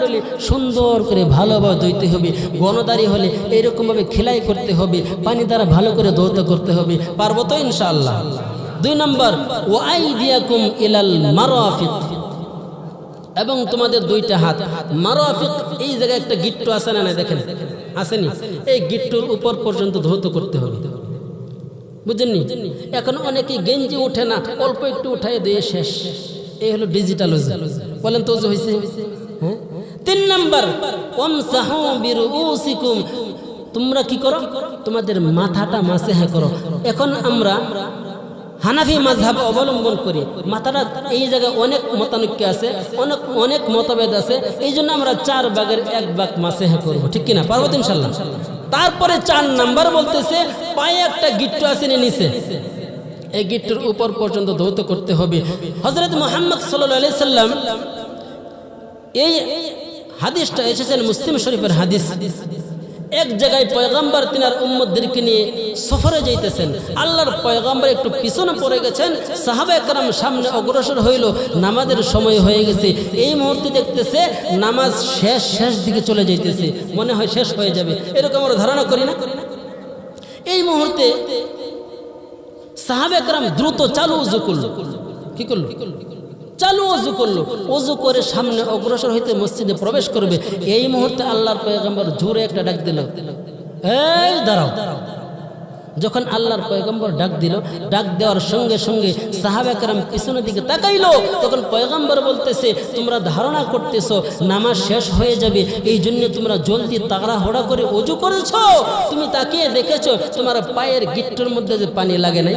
মণ্ডলী সুন্দর করে ভালোভাবে ধুইতে হবে। গণদারি হলে এইরকমভাবে খেলাই করতে হবে, পানি দ্বারা ভালো করে ধৌত করতে হবে। পারব তো ইনশাআল্লাহ? দুই নম্বর, ওয়াই দিয়াকুম ইলাল মারাফিক এবং তোমাদের দুইটা হাত। মারাফিক এই জায়গায় একটা গিট্টু আছে না দেখেন, আসেনি? এই গিট্টুর উপর পর্যন্ত ধৌত করতে হবে। বুঝেননি? এখন অনেকে গেঞ্জি ওঠে না, অল্প একটু উঠাই দিয়ে শেষ। এই হলো ডিজিটাল বলেন তো হয়েছে হ্যাঁ তিন নাম্বার তোমরা কি করো? তোমাদের মাথাটা মাসেহা করো। এখন আমরা হানাফি মাঝহাব অবলম্বন করি। মাথাটা এই জায়গায় অনেক মতানৈক্য আছে, অনেক অনেক মতভেদ আছে। এই জন্য আমরা চার ভাগের এক ভাগ মাসেহা করব। ঠিক কিনা? পারব তো ইনশাল্লাহ তারপরে চার নাম্বার বলতেছে, পায়ে একটা গিট্টু আছে নিচে? এই গিট্টুর উপর পর্যন্ত ধৌত করতে হবে। হজরত মোহাম্মদ সাল্লাহ সাল্লাম এই হাদিসটা এসেছেন মুসলিম শরীফের হাদিস। এক জায়গায় পয়গাম্বার তিনার উম্মদদেরকে নিয়ে সফরে যাইতেছেন। আল্লাহর পয়গাম্বার একটু পিছনে পড়ে গেছেন। সাহাবা একরাম সামনে অগ্রসর হইল। নামাজের সময় হয়ে গেছে। এই মুহূর্তে দেখতেছে নামাজ শেষ শেষ দিকে চলে যাইতেছে। মনে হয় শেষ হয়ে যাবে। এরকম আমরা ধারণা করি না। এই মুহূর্তে সাহাবে একরাম দ্রুত চালু উজু করল। কি করল? চালু অজু করল। অজু করে সামনে অগ্রসর হইতে মসজিদে প্রবেশ করবে। এই মুহূর্তে আল্লাহর পয়গম্বর জোরে একটা ডাক দিল। এই দাঁড়াও। যখন আল্লাহর পয়গম্বর ডাক দিল, ডাক দেওয়ার সঙ্গে সঙ্গে সাহাবাকরাম পিছনের দিকে তাকাইলো। তখন পয়গম্বর বলতেছে, তোমরা ধারণা করতেছো, নামাজ শেষ হয়ে যাবে। এই জন্য তোমরা জলদি তাড়াহড়া করে অজু করেছ। তুমি তাকিয়ে দেখেছ, তোমার পায়ের গিট্টুর মধ্যে যে পানি লাগে নাই?